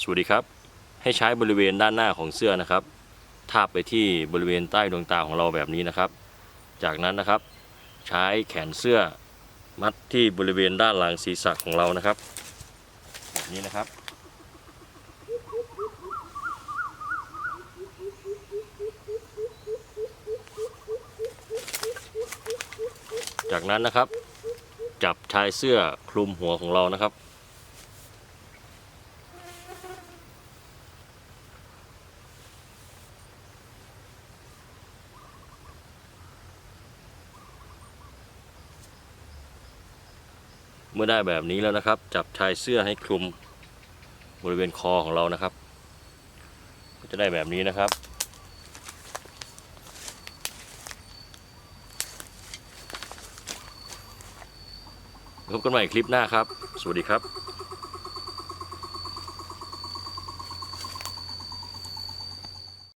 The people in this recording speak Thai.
สวัสดีครับ ให้ใช้บริเวณด้านหน้าของเสื้อนะครับ ทาบไปที่บริเวณใต้ดวงตาของเราแบบนี้นะครับ จากนั้นนะครับ ใช้แขนเสื้อมัดที่บริเวณด้านหลังศีรษะของเรานะครับ แบบนี้นะครับ จากนั้นนะครับ จับชายเสื้อคลุมหัวของเรานะครับ เมื่อได้แบบนี้แล้วนะครับ จับชายเสื้อให้คลุมบริเวณคอของเรานะครับ ก็จะได้แบบนี้นะครับ พบกันใหม่คลิปหน้าครับ สวัสดีครับ